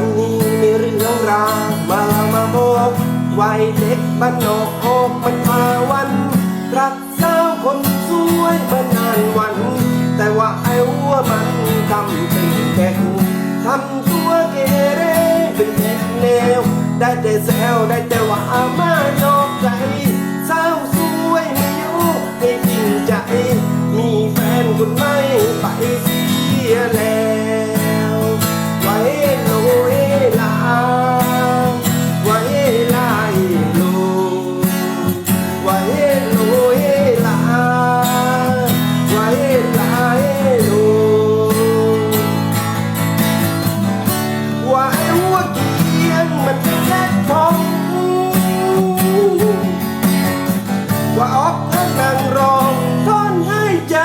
วันนี้มีเรื่องราวมามาบอกวัยเด็กบ้านนอกออกมันมาวัน รักสาวคนสวยมานานวัน แต่ว่าไอ้วัวมันทำเป็นแก่ทำตัวเกเรเป็นแนวแนว ได้แต่แซวได้แต่ว่ามาอก ว่าไอ้หัวเกียงมันแค่ทองว่าออกเงินนางรองทอนให้ใจ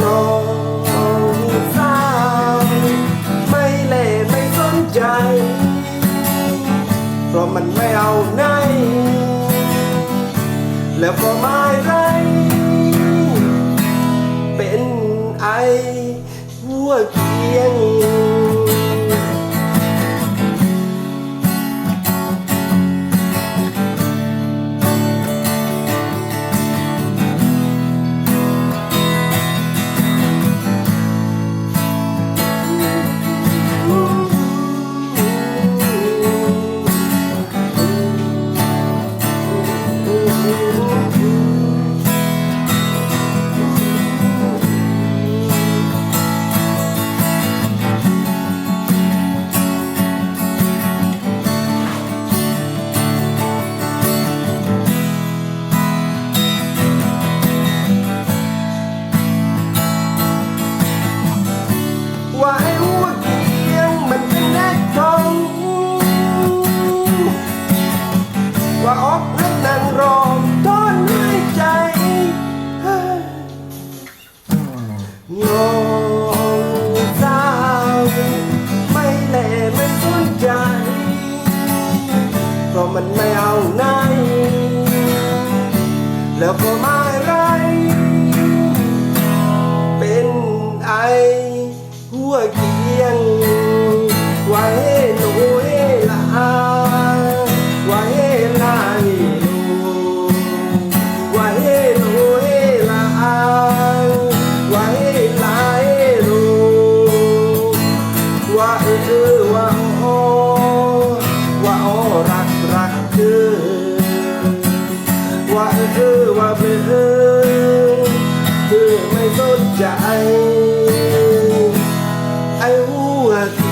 น้องสาวไม่เล่ไม่สนใจ เพราะมันไม่เอาไหนแล้วก็ไม่ไร แล้วก็ เธอว่าเพื่อเธอไม่สนใจ ไอ้หัวที